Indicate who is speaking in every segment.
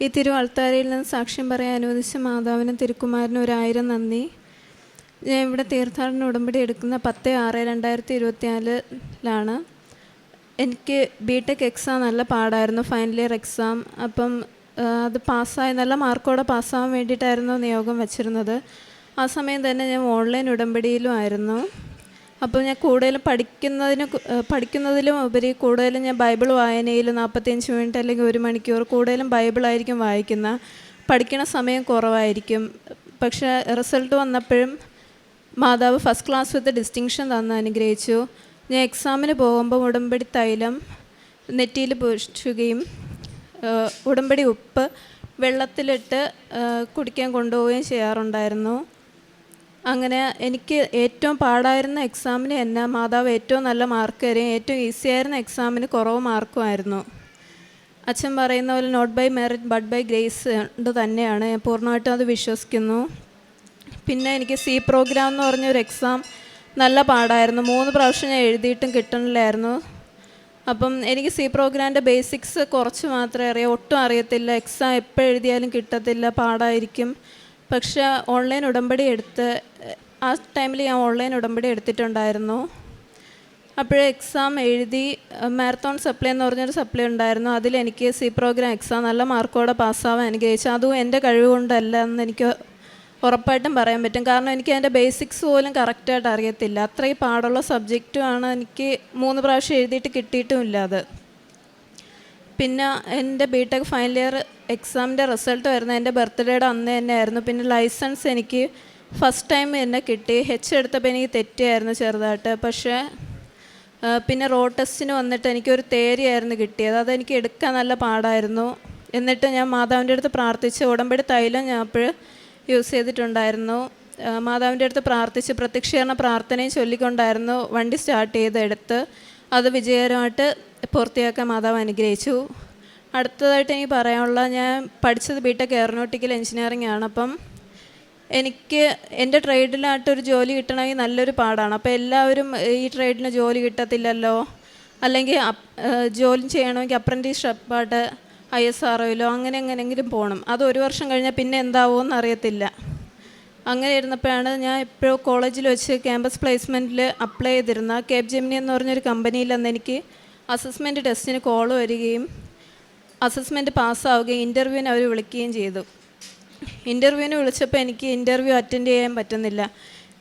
Speaker 1: ഈ തിരുവൾത്താരയിൽ നിന്ന് സാക്ഷ്യം പറയാൻ അനുവദിച്ച മാതാവിനും തിരുക്കുമാരനും ഒരായിരം നന്ദി. ഞാൻ ഇവിടെ തീർത്ഥാടന ഉടമ്പടി എടുക്കുന്ന പത്ത് ആറ് രണ്ടായിരത്തി ഇരുപത്തിനാലിലാണ് എനിക്ക് ബി ടെക് എക്സാം നല്ല പാടായിരുന്നു ഫൈനൽ ഇയർ എക്സാം അപ്പം അത് പാസ്സായി നല്ല മാർക്കോടെ പാസ്സാവാൻ വേണ്ടിയിട്ടായിരുന്നു നിയോഗം വച്ചിരുന്നത്. ആ സമയം തന്നെ ഞാൻ ഓൺലൈൻ ഉടമ്പടിയിലും ആയിരുന്നു. അപ്പോൾ ഞാൻ കൂടുതലും പഠിക്കുന്നതിന് പഠിക്കുന്നതിലും ഉപരി കൂടുതലും ഞാൻ ബൈബിൾ വായനയിൽ നാൽപ്പത്തിയഞ്ച് മിനിറ്റ് അല്ലെങ്കിൽ ഒരു മണിക്കൂർ കൂടുതലും ബൈബിളായിരിക്കും വായിക്കുന്ന. പഠിക്കണ സമയം കുറവായിരിക്കും. പക്ഷേ റിസൾട്ട് വന്നപ്പോഴും മാതാവ് ഫസ്റ്റ് ക്ലാസ് വിത്ത് ഡിസ്റ്റിങ്ഷൻ തന്ന് അനുഗ്രഹിച്ചു. ഞാൻ എക്സാമിന് പോകുമ്പോൾ ഉടമ്പടി തൈലം നെറ്റിയിൽ പൂശുകയും ഉടമ്പടി ഉപ്പ് വെള്ളത്തിലിട്ട് കുടിക്കാൻ കൊണ്ടുപോവുകയും ചെയ്യാറുണ്ടായിരുന്നു. അങ്ങനെ എനിക്ക് ഏറ്റവും പാടായിരുന്ന എക്സാമിന് എന്നെ മാതാവ് ഏറ്റവും നല്ല മാർക്ക് തരും. ഏറ്റവും ഈസി ആയിരുന്ന എക്സാമിന് കുറവ് മാർക്കുമായിരുന്നു അച്ഛൻ പറയുന്ന പോലെ not by merit but by grace കൊണ്ട് തന്നെയാണ്. ഞാൻ പൂർണമായിട്ടും അത് വിശ്വസിക്കുന്നു. പിന്നെ എനിക്ക് സി പ്രോഗ്രാം എന്ന് പറഞ്ഞൊരു എക്സാം നല്ല പാടായിരുന്നു. മൂന്ന് പ്രാവശ്യം ഞാൻ എഴുതിയിട്ടും കിട്ടണില്ലായിരുന്നു. അപ്പം എനിക്ക് സി പ്രോഗ്രാമിന്റെ ബേസിക്സ് കുറച്ച് മാത്രമേ അറിയാം. ഒട്ടും അറിയത്തില്ല. എക്സാം എപ്പോൾ എഴുതിയാലും കിട്ടത്തില്ല. പാടായിരിക്കും. പക്ഷേ ഓൺലൈൻ ഉടമ്പടി എടുത്ത് ആ ടൈമിൽ ഞാൻ ഓൺലൈൻ ഉടമ്പടി എടുത്തിട്ടുണ്ടായിരുന്നു. അപ്പോഴേ എക്സാം എഴുതി മാരത്തോൺ സപ്ലൈ എന്ന് പറഞ്ഞൊരു സപ്ലൈ ഉണ്ടായിരുന്നു. അതിൽ എനിക്ക് സി പ്രോഗ്രാം എക്സാം നല്ല മാർക്കോടെ പാസ്സാവാൻ എനിക്ക് അനുഗ്രഹിച്ചു. അതും എന്റെ കഴിവ് കൊണ്ടല്ല എന്ന് എനിക്ക് ഉറപ്പായിട്ടും പറയാൻ പറ്റും. കാരണം എനിക്ക് അതിന്റെ ബേസിക്സ് പോലും കറക്റ്റായിട്ട് അറിയത്തില്ല. അത്രയും പാടുള്ള സബ്ജക്റ്റുമാണ് എനിക്ക് മൂന്ന് പ്രാവശ്യം എഴുതിയിട്ട് കിട്ടിയിട്ടുമില്ല അത്. പിന്നെ എന്റെ ബി ടെക് ഫൈനൽ ഇയർ എക്സാമിന്റെ റിസൾട്ട് വരുന്നത് എന്റെ ബർത്ത്ഡേയുടെ അന്ന് തന്നെ ആയിരുന്നു പിന്നെ ലൈസൻസ് എനിക്ക് ഫസ്റ്റ് ടൈം തന്നെ കിട്ടി. ഹെച്ച് എടുത്തപ്പോൾ എനിക്ക് തെറ്റിയായിരുന്നു ചെറുതായിട്ട്. പക്ഷേ പിന്നെ റോ ടെസ്റ്റിന് വന്നിട്ട് എനിക്കൊരു തേരിയായിരുന്നു കിട്ടിയത്. അതെനിക്ക് എടുക്കാൻ നല്ല പാടായിരുന്നു. എന്നിട്ട് ഞാൻ മാതാവിന്റെ അടുത്ത് പ്രാർത്ഥിച്ച് ഉടമ്പടി തൈലം ഞാൻ അപ്പോൾ യൂസ് ചെയ്തിട്ടുണ്ടായിരുന്നു. മാതാവിന്റെ അടുത്ത് പ്രാർത്ഥിച്ച് പ്രത്യക്ഷീകരണ പ്രാർത്ഥനയും ചൊല്ലിക്കൊണ്ടായിരുന്നു വണ്ടി സ്റ്റാർട്ട് ചെയ്തെടുത്ത് അത് വിജയകരമായിട്ട് പൂർത്തിയാക്കാൻ മാതാവ് അനുഗ്രഹിച്ചു. അടുത്തതായിട്ട് എനിക്ക് പറയാനുള്ള ഞാൻ പഠിച്ചത് ബിടെക് എയറോനോട്ടിക്കൽ എഞ്ചിനീയറിംഗ് ആണ്. അപ്പം എനിക്ക് എന്റെ ട്രേഡിലായിട്ടൊരു ജോലി കിട്ടണമെങ്കിൽ നല്ലൊരു പാടാണ്. അപ്പോൾ എല്ലാവരും ഈ ട്രേഡിന് ജോലി കിട്ടത്തില്ലല്ലോ? അല്ലെങ്കിൽ ജോലി ചെയ്യണമെങ്കിൽ അപ്രന്റീസ്ഷിപ്പായിട്ട് ഐ എസ് ആർ ഒയിലോ അങ്ങനെ എങ്ങനെയെങ്കിലും പോകണം. അത് ഒരു വർഷം കഴിഞ്ഞാൽ പിന്നെ എന്താവുമെന്ന് അറിയത്തില്ല. അങ്ങനെ ഇരുന്നപ്പോഴാണ് ഞാൻ ഇപ്പോൾ കോളേജിൽ വെച്ച് ക്യാമ്പസ് പ്ലേസ്മെന്റിൽ അപ്ലൈ ചെയ്തിരുന്ന കേപ് ജെമിനി എന്ന് പറഞ്ഞൊരു കമ്പനിയിൽ അന്ന് എനിക്ക് അസസ്മെന്റ് ടെസ്റ്റിന് കോൾ വരികയും അസസ്മെന്റ് പാസ്സാവുകയും ഇന്റർവ്യൂവിന് അവർ വിളിക്കുകയും ചെയ്തു. ഇന്റർവ്യൂവിന് വിളിച്ചപ്പോൾ എനിക്ക് ഇന്റർവ്യൂ അറ്റൻഡ് ചെയ്യാൻ പറ്റുന്നില്ല.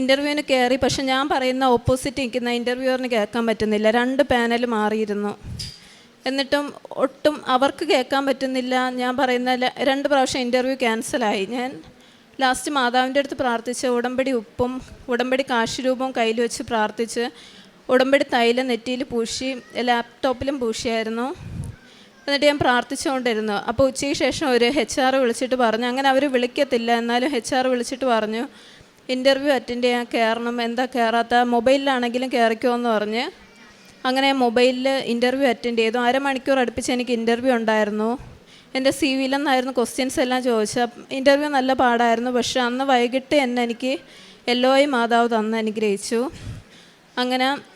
Speaker 1: ഇന്റർവ്യൂവിന് കയറി പക്ഷെ ഞാൻ പറയുന്ന ഓപ്പോസിറ്റ് നിൽക്കുന്ന ഇന്റർവ്യൂവറിന് കേൾക്കാൻ പറ്റുന്നില്ല. രണ്ട് പാനൽ മാറിയിരുന്നു. എന്നിട്ടും ഒട്ടും അവർക്ക് കേൾക്കാൻ പറ്റുന്നില്ല. ഞാൻ പറയുന്ന രണ്ട് പ്രാവശ്യം ഇന്റർവ്യൂ ക്യാൻസലായി ഞാൻ ലാസ്റ്റ് മാതാവിന്റെ അടുത്ത് പ്രാർത്ഥിച്ച് ഉടമ്പടി ഉപ്പും ഉടമ്പടി കാശുരൂപവും കയ്യിൽ വെച്ച് പ്രാർത്ഥിച്ച് ഉടമ്പടി തൈല നെറ്റിയിൽ പൂശി ലാപ്ടോപ്പിലും പൂശിയായിരുന്നു. എന്നിട്ട് ഞാൻ പ്രാർത്ഥിച്ചുകൊണ്ടിരുന്നു. അപ്പോൾ ഉച്ചയ്ക്ക് ശേഷം ഒരു എച്ച് ആർ വിളിച്ചിട്ട് പറഞ്ഞു അങ്ങനെ അവർ വിളിക്കത്തില്ല. എന്നാലും എച്ച് ആർ വിളിച്ചിട്ട് പറഞ്ഞു ഇന്റർവ്യൂ അറ്റൻഡ് ചെയ്യാൻ കയറണം. എന്താ കയറാത്ത? മൊബൈലിലാണെങ്കിലും കയറിക്കോ എന്ന് പറഞ്ഞ് അങ്ങനെ മൊബൈലിൽ ഇന്റർവ്യൂ അറ്റൻഡ് ചെയ്തു. അരമണിക്കൂർ അടുപ്പിച്ച് എനിക്ക് ഇന്റർവ്യൂ ഉണ്ടായിരുന്നു. എന്റെ സി വിയിൽ നിന്നായിരുന്നു ക്വസ്റ്റ്യൻസ് എല്ലാം ചോദിച്ചത്. ഇന്റർവ്യൂ നല്ല പാടായിരുന്നു. പക്ഷേ അന്ന് വൈകിട്ട് തന്നെ എനിക്ക് എല്ലോ ഐ മാതാവ് തന്ന് അനുഗ്രഹിച്ചു. അങ്ങനെ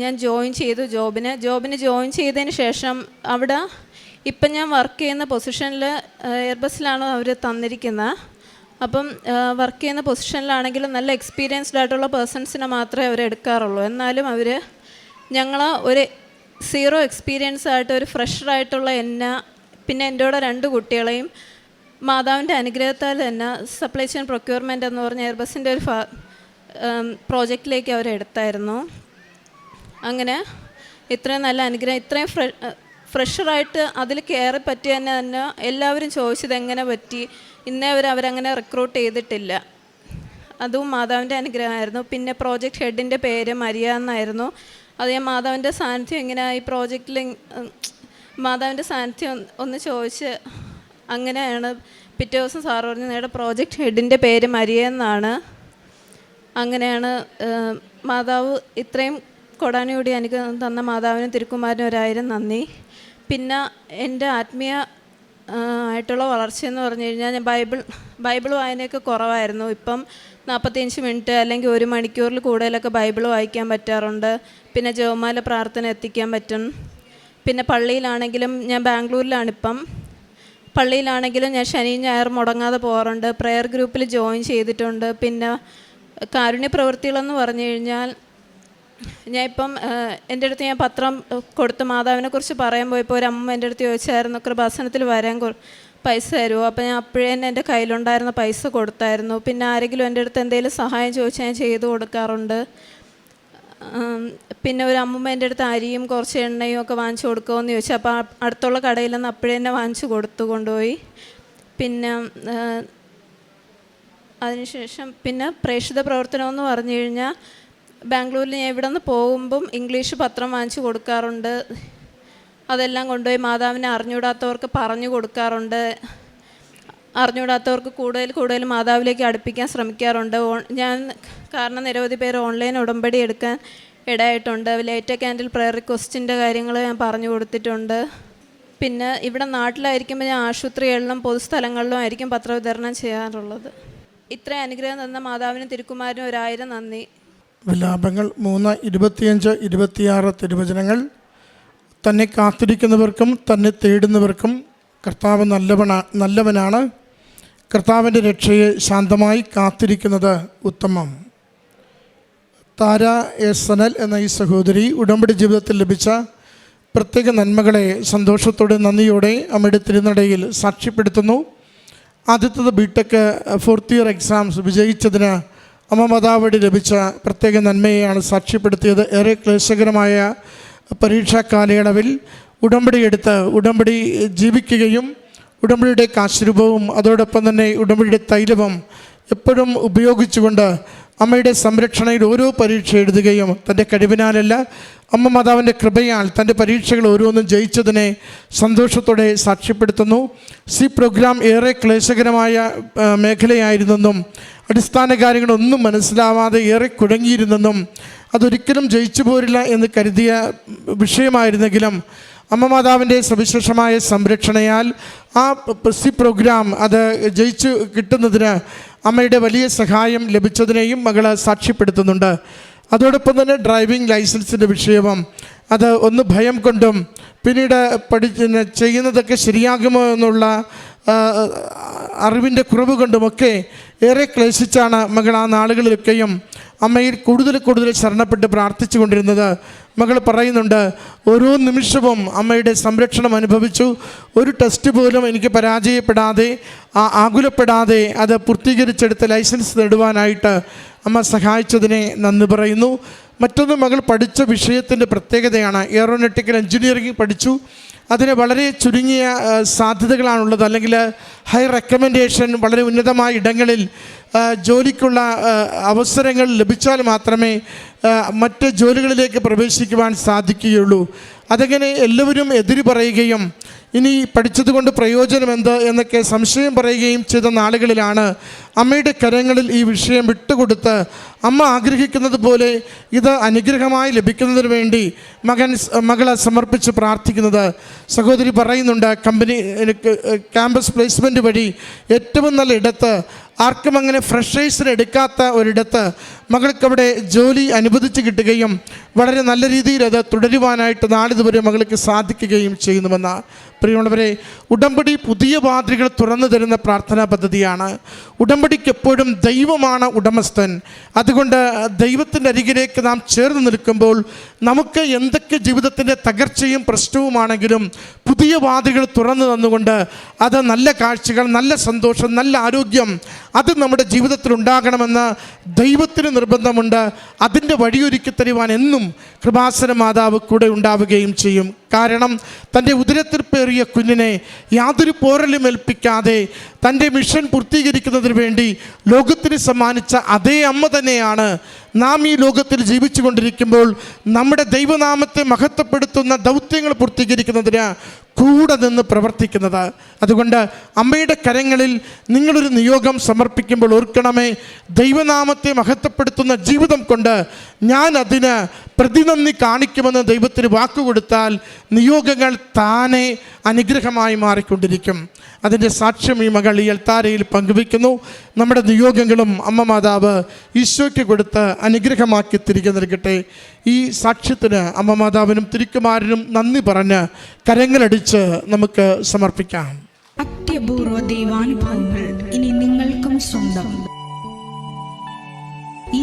Speaker 1: ഞാൻ ജോയിൻ ചെയ്തു ജോബിന്. ജോബിന് ജോയിൻ ചെയ്തതിന് ശേഷം അവിടെ ഇപ്പം ഞാൻ വർക്ക് ചെയ്യുന്ന പൊസിഷനിൽ എയർബസിലാണ് അവർ തന്നിരിക്കുന്നത് അപ്പം വർക്ക് ചെയ്യുന്ന പൊസിഷനിലാണെങ്കിലും നല്ല എക്സ്പീരിയൻസ്ഡ് ആയിട്ടുള്ള പേഴ്സൺസിനെ മാത്രമേ അവർ എടുക്കാറുള്ളൂ. എന്നാലും അവർ ഞങ്ങൾ ഒരു സീറോ എക്സ്പീരിയൻസ് ആയിട്ട് ഒരു ഫ്രഷറായിട്ടുള്ള എന്നെ പിന്നെ എന്റെ കൂടെ രണ്ട് കുട്ടികളെയും മാതാവിന്റെ അനുഗ്രഹത്താൽ തന്നെ സപ്ലൈ ചെയിൻ പ്രൊക്യൂർമെന്റ് എന്ന് പറഞ്ഞ എയർബസിന്റെ ഒരു പ്രോജക്റ്റിലേക്ക് അവർ എടുത്തായിരുന്നു. അങ്ങനെ ഇത്രയും നല്ല അനുഗ്രഹം ഇത്രയും ഫ്ര ഫ്രഷറായിട്ട് അതിൽ കയറി പറ്റിയ തന്നെ തന്നെ എല്ലാവരും ചോദിച്ചത് എങ്ങനെ പറ്റി? ഇന്നേ വരെ അവരങ്ങനെ റിക്രൂട്ട് ചെയ്തിട്ടില്ല. അതും മാതാവിന്റെ അനുഗ്രഹമായിരുന്നു. പിന്നെ പ്രോജക്റ്റ് ഹെഡിന്റെ പേര് മരിയ എന്നായിരുന്നു. അത് ഞാൻ മാതാവിന്റെ സാന്നിധ്യം ഇങ്ങനെ ഈ പ്രോജക്റ്റിൽ മാതാവിന്റെ സാന്നിധ്യം ഒന്ന് ചോദിച്ച് അങ്ങനെയാണ് പിറ്റേ ദിവസം സാർ പറഞ്ഞു നിങ്ങളുടെ പ്രോജക്റ്റ് ഹെഡിന്റെ പേര് മരിയ എന്നാണ്. അങ്ങനെയാണ് മാതാവ് ഇത്രയും കൊടാനുകൂടി എനിക്ക് തന്ന മാതാവിനും തിരുക്കുമാരനും ഒരായിരം നന്ദി. പിന്നെ എന്റെ ആത്മീയ ആയിട്ടുള്ള വളർച്ചയെന്ന് പറഞ്ഞു കഴിഞ്ഞാൽ ഞാൻ ബൈബിൾ ബൈബിൾ വായനയൊക്കെ കുറവായിരുന്നു. ഇപ്പം നാൽപ്പത്തിയഞ്ച് മിനിറ്റ് അല്ലെങ്കിൽ ഒരു മണിക്കൂറിൽ കൂടുതലൊക്കെ ബൈബിൾ വായിക്കാൻ പറ്റാറുണ്ട്. പിന്നെ ജവമാല പ്രാർത്ഥന എത്തിക്കാൻ പറ്റും. പിന്നെ പള്ളിയിലാണെങ്കിലും ഞാൻ ബാംഗ്ലൂരിലാണിപ്പം. പള്ളിയിലാണെങ്കിലും ഞാൻ ശനിയും ഞായർ മുടങ്ങാതെ പോകാറുണ്ട്. പ്രെയർ ഗ്രൂപ്പിൽ ജോയിൻ ചെയ്തിട്ടുണ്ട്. പിന്നെ കാരുണ്യ പ്രവൃത്തികളെന്ന് പറഞ്ഞു കഴിഞ്ഞാൽ ഞാൻ ഇപ്പം എന്റെ അടുത്ത് ഞാൻ പത്രം കൊടുത്ത് മാതാവിനെ കുറിച്ച് പറയാൻ പോയപ്പോൾ ഒരു അമ്മ എന്റെ അടുത്ത് ചോദിച്ചായിരുന്നു കൃപാസനത്തിൽ വരാൻ പൈസ തരുമോ അപ്പോൾ ഞാൻ അപ്പോഴേ തന്നെ എന്റെ കയ്യിലുണ്ടായിരുന്ന പൈസ കൊടുത്തായിരുന്നു. പിന്നെ ആരെങ്കിലും എന്റെ അടുത്ത് എന്തെങ്കിലും സഹായം ചോദിച്ചാൽ ഞാൻ ചെയ്തു കൊടുക്കാറുണ്ട്. പിന്നെ ഒരു അമ്മ എന്റെ അടുത്ത് അരിയും കുറച്ച് എണ്ണയും ഒക്കെ വാങ്ങിച്ചു കൊടുക്കുമോയെന്ന് ചോദിച്ചു. അപ്പോൾ അടുത്തുള്ള കടയിൽ നിന്ന് അപ്പോഴേ തന്നെ വാങ്ങിച്ചു കൊടുത്തു കൊണ്ടുപോയി. പിന്നെ അതിനുശേഷം പിന്നെ പ്രേക്ഷിത പ്രവർത്തനം എന്ന് പറഞ്ഞു കഴിഞ്ഞാൽ ബാംഗ്ലൂരിൽ ഞാൻ ഇവിടെ നിന്ന് പോകുമ്പം ഇംഗ്ലീഷ് പത്രം വാങ്ങിച്ചു കൊടുക്കാറുണ്ട്. അതെല്ലാം കൊണ്ടുപോയി മാതാവിനെ അറിഞ്ഞുകൂടാത്തവർക്ക് പറഞ്ഞു കൊടുക്കാറുണ്ട്. അറിഞ്ഞുകൂടാത്തവർക്ക് കൂടുതൽ കൂടുതൽ മാതാവിലേക്ക് അടുപ്പിക്കാൻ ശ്രമിക്കാറുണ്ട്. ഞാൻ കാരണം നിരവധി പേര് ഓൺലൈൻ ഉടമ്പടി എടുക്കാൻ ഇടയായിട്ടുണ്ട്. ലേറ്റ് ക്യാൻഡിൽ പ്രയർ റിക്വസ്റ്റിന്റെ കാര്യങ്ങൾ ഞാൻ പറഞ്ഞു കൊടുത്തിട്ടുണ്ട്. പിന്നെ ഇവിടെ നാട്ടിലായിരിക്കുമ്പോൾ ഞാൻ ആശുപത്രികളിലും പൊതുസ്ഥലങ്ങളിലും ആയിരിക്കും പത്രവിതരണം ചെയ്യാറുള്ളത്. ഇത്രയും അനുഗ്രഹം തന്ന മാതാവിനും തിരുക്കുമാരനും ഒരായിരം നന്ദി.
Speaker 2: വിലാപങ്ങൾ മൂന്ന് ഇരുപത്തിയഞ്ച് ഇരുപത്തിയാറ് തിരുവചനങ്ങൾ. തന്നെ കാത്തിരിക്കുന്നവർക്കും തന്നെ തേടുന്നവർക്കും കർത്താവ് നല്ലവണ നല്ലവനാണ്. കർത്താവിന്റെ രക്ഷയെ ശാന്തമായി കാത്തിരിക്കുന്നത് ഉത്തമം. താര എസ് സനൽ എന്ന ഈ സഹോദരി ഉടമ്പടി ജീവിതത്തിൽ ലഭിച്ച പ്രത്യേക നന്മകളെ സന്തോഷത്തോടെ നന്ദിയോടെ അമ്മയുടെ തിരുനടയിൽ സാക്ഷ്യപ്പെടുത്തുന്നു. ആദ്യത്തത് ബിടെക് ഫോർത്ത് ഇയർ എക്സാംസ് വിജയിച്ചതിന് അമ്മ മാതാവടി ലഭിച്ച പ്രത്യേക നന്മയെയാണ് സാക്ഷ്യപ്പെടുത്തിയത്. ഏറെ ക്ലേശകരമായ പരീക്ഷാ കാലയളവിൽ ഉടമ്പടി എടുത്ത് ഉടമ്പടി ജീവിക്കുകയും ഉടമ്പടിയുടെ കാശുരൂപവും അതോടൊപ്പം തന്നെ ഉടമ്പടിയുടെ തൈലവും എപ്പോഴും ഉപയോഗിച്ചുകൊണ്ട് അമ്മയുടെ സംരക്ഷണയിൽ ഓരോ പരീക്ഷ എഴുതുകയും തന്റെ കഴിവിനാലല്ല അമ്മ മാതാവിന്റെ കൃപയാൽ തന്റെ പരീക്ഷകൾ ഓരോന്നും ജയിച്ചതിനെ സന്തോഷത്തോടെ സാക്ഷ്യപ്പെടുത്തുന്നു. സി പ്രോഗ്രാം ഏറെ ക്ലേശകരമായ മേഖലയായിരുന്നെന്നും അടിസ്ഥാന കാര്യങ്ങളൊന്നും മനസ്സിലാവാതെ ഏറെ കുഴങ്ങിയിരുന്നെന്നും അതൊരിക്കലും ജയിച്ചു പോരില്ല എന്ന് കരുതിയ വിഷയമായിരുന്നെങ്കിലും അമ്മ മാതാവിന്റെ സവിശേഷമായ സംരക്ഷണയാൽ ആ പ്രസി പ്രോഗ്രാം അത് ജയിച്ചു കിട്ടുന്നതിന് അമ്മയുടെ വലിയ സഹായം ലഭിച്ചതിനെയും മകൾ സാക്ഷ്യപ്പെടുത്തുന്നുണ്ട്. അതോടൊപ്പം തന്നെ ഡ്രൈവിംഗ് ലൈസൻസിന്റെ വിഷയവും അത് ഒന്ന് ഭയം കൊണ്ടും പിന്നീട് പഠി ചെയ്യുന്നതൊക്കെ ശരിയാകുമോ എന്നുള്ള അറിവിന്റെ കുറവ് കൊണ്ടുമൊക്കെ ഏറെ ക്ലേശിച്ചാണ് മകൾ ആ നാളുകളിലൊക്കെയും അമ്മയിൽ കൂടുതൽ കൂടുതൽ ശരണപ്പെട്ട് പ്രാർത്ഥിച്ചു കൊണ്ടിരുന്നത് മകൾ പറയുന്നുണ്ട് ഓരോ നിമിഷവും അമ്മയുടെ സംരക്ഷണം അനുഭവിച്ചു. ഒരു ടെസ്റ്റ് പോലും എനിക്ക് പരാജയപ്പെടാതെ ആകുലപ്പെടാതെ അത് പൂർത്തീകരിച്ചെടുത്ത് ലൈസൻസ് നേടുവാനായിട്ട് അമ്മ സഹായിച്ചതിനെ നന്ദി പറയുന്നു. മറ്റൊന്ന് മകൾ പഠിച്ച വിഷയത്തിന്റെ പ്രത്യേകതയാണ്. എയറോനോട്ടിക്കൽ എഞ്ചിനീയറിംഗ് പഠിച്ചു. അതിന് വളരെ ചുരുങ്ങിയ സാധ്യതകളാണുള്ളത്. അല്ലെങ്കിൽ ഹൈ റെക്കമെൻഡേഷൻ വളരെ ഉന്നതമായ ഇടങ്ങളിൽ ജോലിക്കുള്ള അവസരങ്ങൾ ലഭിച്ചാൽ മാത്രമേ മറ്റ് ജോലികളിലേക്ക് പ്രവേശിക്കുവാൻ സാധിക്കുകയുള്ളൂ. അതങ്ങനെ എല്ലാവരും എതിര് പറയുകയും ഇനി പഠിച്ചതുകൊണ്ട് പ്രയോജനം എന്ത് എന്നൊക്കെ സംശയം പറയുകയും ചെയ്ത നാളുകളിലാണ് അമ്മയുടെ കരങ്ങളിൽ ഈ വിഷയം വിട്ടുകൊടുത്ത് അമ്മ ആഗ്രഹിക്കുന്നത് പോലെ ഇത് അനുഗ്രഹമായി ലഭിക്കുന്നതിന് വേണ്ടി മകൻ മകളെ സമർപ്പിച്ച് പ്രാർത്ഥിക്കുന്നത്. സഹോദരി പറയുന്നുണ്ട് കമ്പനി ക്യാമ്പസ് പ്ലേസ്മെന്റ് വഴി ഏറ്റവും നല്ല ഇടത്ത് ആർക്കും അങ്ങനെ ഫ്രഷേഴ്സിന് എടുക്കാത്ത ഒരിടത്ത് മകൾക്ക് അവിടെ ജോലി അനുവദിച്ച് കിട്ടുകയും വളരെ നല്ല രീതിയിൽ അത് തുടരുവാനായിട്ട് നാളിതുവരെ മകൾക്ക് സാധിക്കുകയും ചെയ്യുന്നുവെന്ന പ്രിയമുള്ളവരെ ഉടമ്പടി പുതിയ വാതിലുകൾ തുറന്നു തരുന്ന പ്രാർത്ഥനാ പദ്ധതിയാണ്. ഉടമ്പടിക്ക് എപ്പോഴും ദൈവമാണ് ഉടമസ്ഥൻ. അതുകൊണ്ട് ദൈവത്തിന്റെ അരികിലേക്ക് നാം ചേർന്ന് നിൽക്കുമ്പോൾ നമുക്ക് എന്തൊക്കെ ജീവിതത്തിന്റെ തകർച്ചയും പ്രശ്നവുമാണെങ്കിലും പുതിയ വാതിലുകൾ തുറന്നു തന്നുകൊണ്ട് അത് നല്ല കാഴ്ചകൾ നല്ല സന്തോഷം നല്ല ആരോഗ്യം അത് നമ്മുടെ ജീവിതത്തിൽ ഉണ്ടാകണമെന്ന് ദൈവത്തിന് നിർബന്ധമുണ്ട്. അതിന്റെ വഴിയൊരുക്കി തരുവാൻ എന്നും കൃപാസന മാതാവ് കൂടെ ഉണ്ടാവുകയും ചെയ്യും. കാരണം തന്റെ ഉദരത്തിൽ പേറിയ കുഞ്ഞിനെ യാതൊരു പോരലും ഏൽപ്പിക്കാതെ തന്റെ മിഷൻ പൂർത്തീകരിക്കുന്നതിന് വേണ്ടി ലോകത്തിന് സമ്മാനിച്ച അതേ അമ്മ തന്നെയാണ് നാം ഈ ലോകത്തിൽ ജീവിച്ചു കൊണ്ടിരിക്കുമ്പോൾ നമ്മുടെ ദൈവനാമത്തെ മഹത്വപ്പെടുത്തുന്ന ദൗത്യങ്ങൾ പൂർത്തീകരിക്കുന്നതിന് കൂടെ നിന്ന് പ്രവർത്തിക്കുന്നത്. അതുകൊണ്ട് അമ്മയുടെ കരങ്ങളിൽ നിങ്ങളൊരു നിയോഗം സമർപ്പിക്കുമ്പോൾ ഓർക്കണമേ ദൈവനാമത്തെ മഹത്വപ്പെടുത്തുന്ന ജീവിതം കൊണ്ട് ഞാൻ അതിന് പ്രതിനന്ദി കാണിക്കുമെന്ന് ദൈവത്തിന് വാക്കുകൊടുത്താൽ നിയോഗങ്ങൾ താനെ അനുഗ്രഹമായി മാറിക്കൊണ്ടിരിക്കും. അതിന്റെ സാക്ഷ്യം ഈ മകൾ ഈ എൽത്താരയിൽ പങ്കുവയ്ക്കുന്നു. നമ്മുടെ നിയോഗങ്ങളും അമ്മ മാതാവ് ഈശോയ്ക്ക് കൊടുത്ത് അനുഗ്രഹമാക്കി തിരികെ നൽകട്ടെ. ഈ സാക്ഷ്യത്തിന് അമ്മ മാതാവിനും തിരുക്കുമാരനും നന്ദി പറഞ്ഞ് കരങ്ങളടിച്ച് നമുക്ക് സമർപ്പിക്കാം.
Speaker 3: അത്യപൂർവ ദൈവാനുഭവങ്ങൾ ഇനി നിങ്ങൾക്കും സ്വന്തം. ഈ